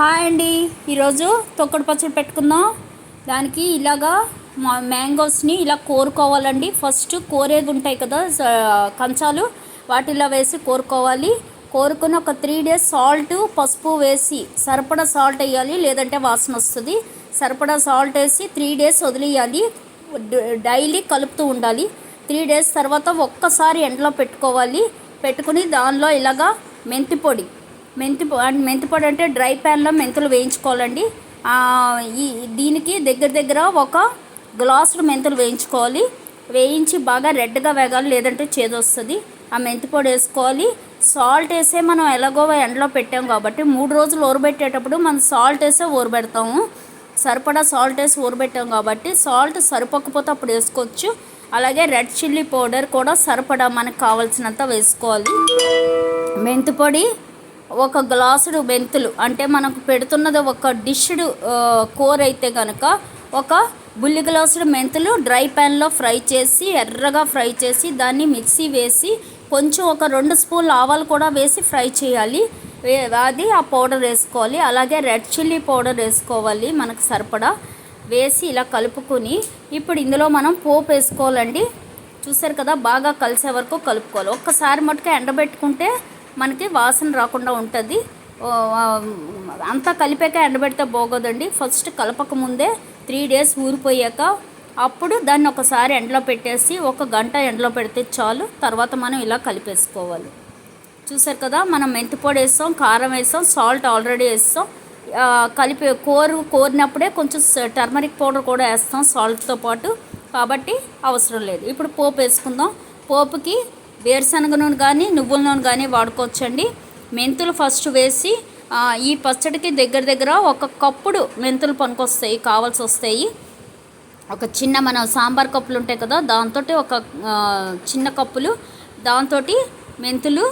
Hi అండి. ఈరోజు తొక్కడు పచ్చడి పెట్టుకుందాం. దానికి ఇలాగా మా మ్యాంగోస్ని ఇలా కోరుకోవాలండి. ఫస్ట్ కోరేది ఉంటాయి కదా స- కంచాలు. వాటిలో వేసి కోరుకోవాలి. కోరుకుని ఒక త్రీ డేస్ సాల్ట్ పసుపు వేసి సరిపడా సాల్ట్ వేయాలి. లేదంటే వాసన వస్తుంది. సరిపడా సాల్ట్ వేసి త్రీ డేస్ వదిలేయాలి. డైలీ కలుపుతూ ఉండాలి. త్రీ డేస్ తర్వాత ఒక్కసారి ఎండలో పెట్టుకోవాలి. పెట్టుకుని దానిలో ఇలాగా మెంతి పొడి మెంతి అండ్ మెంతి పొడి అంటే డ్రై ప్యాన్లో మెంతులు వేయించుకోవాలండి. ఈ దీనికి దగ్గర దగ్గర ఒక గ్లాసుడు మెంతులు వేయించుకోవాలి. వేయించి బాగా రెడ్గా వేగాలి లేదంటే చేదొస్తుంది ఆ మెంతి పొడి వేసుకోవాలి. సాల్ట్ వేసే మనం ఎలాగో ఎండలో పెట్టాం కాబట్టి మూడు రోజులు ఊరబెట్టేటప్పుడు మనం సాల్ట్ వేసే ఊరబెడతాము. సరిపడా సాల్ట్ వేసి ఊరబెట్టాం కాబట్టి సాల్ట్ సరిపోకపోతే అప్పుడు వేసుకోవచ్చు. అలాగే రెడ్ చిల్లీ పౌడర్ కూడా సరిపడా మనకు కావాల్సినంత వేసుకోవాలి. మెంతి పొడి ఒక గ్లాసుడు మెంతులు అంటే మనకు పెడుతున్నది ఒక డిష్డ్ కూర అయితే కనుక ఒక బుల్లి గ్లాసుడు మెంతులు డ్రై ప్యాన్లో ఫ్రై చేసి ఎర్రగా ఫ్రై చేసి దాన్ని మిక్సీ వేసి కొంచెం ఒక రెండు స్పూన్లు ఆవాలు కూడా వేసి ఫ్రై చేయాలి. అది ఆ పౌడర్ వేసుకోవాలి. అలాగే రెడ్ చిల్లీ పౌడర్ వేసుకోవాలి మనకు సరిపడా. వేసి ఇలా కలుపుకొని ఇప్పుడు ఇందులో మనం పోపు వేసుకోవాలండి. చూసారు కదా బాగా కలిసే వరకు కలుపుకోవాలి. ఒక్కసారి మటుకు ఎండబెట్టుకుంటే మనకి వాసన రాకుండా ఉంటుంది. అంతా కలిపాక ఎండబెడితే బాగోదండి. ఫస్ట్ కలపక ముందే త్రీ డేస్ ఊరిపోయాక అప్పుడు దాన్ని ఒకసారి ఎండలో పెట్టేసి ఒక గంట ఎండలో పెడితే చాలు. తర్వాత మనం ఇలా కలిపేసుకోవాలి. చూసారు కదా మనం మెంతి పొడి వేస్తాం కారం వేస్తాం సాల్ట్ ఆల్రెడీ వేస్తాం. కలిపే కలిపి కోరు కోరినప్పుడే కొంచెం టర్మరిక్ పౌడర్ కూడా వేస్తాం సాల్ట్తో పాటు. కాబట్టి అవసరం లేదు. ఇప్పుడు పోపు వేసుకుందాం. పోపుకి వేరుశనగ నూనె కానీ నువ్వుల నూనె కానీ వాడుకోవచ్చండి. మెంతులు ఫస్ట్ వేసి ఈ పచ్చడికి దగ్గర దగ్గర ఒక కప్పుడు మెంతులు పనికొస్తాయి కావాల్సి వస్తాయి ఒక చిన్న మన సాంబార్ కప్పులు ఉంటాయి కదా దాంతో ఒక చిన్న కప్పులు దాంతో మెంతులు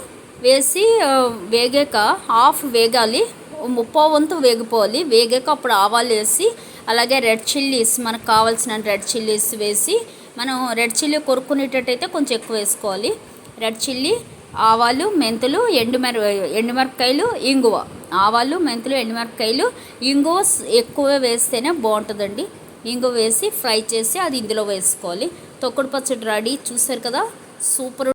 వేసి వేగాక హాఫ్ వేగాలి ముప్పో వంతు వేగిపోవాలి. వేగాక అప్పుడు ఆవాలు వేసి అలాగే రెడ్ చిల్లీస్ మనకు కావాల్సిన రెడ్ చిల్లీస్ వేసి మనం రెడ్ చిల్లీ కొరుక్కునేటట్టయితే కొంచెం ఎక్కువ వేసుకోవాలి. రెడ్ చిల్లీ ఆవాలు మెంతులు ఎండుమిర ఎండుమిరపకాయలు ఇంగువ. ఆవాలు మెంతులు ఎండుమిరపకాయలు ఇంగువ ఎక్కువ వేస్తేనే బాగుంటుందండి. ఇంగువ వేసి ఫ్రై చేసి అది ఇందులో వేసుకోవాలి. తొక్కుడు పచ్చడి రెడీ చూసారు కదా? సూపర్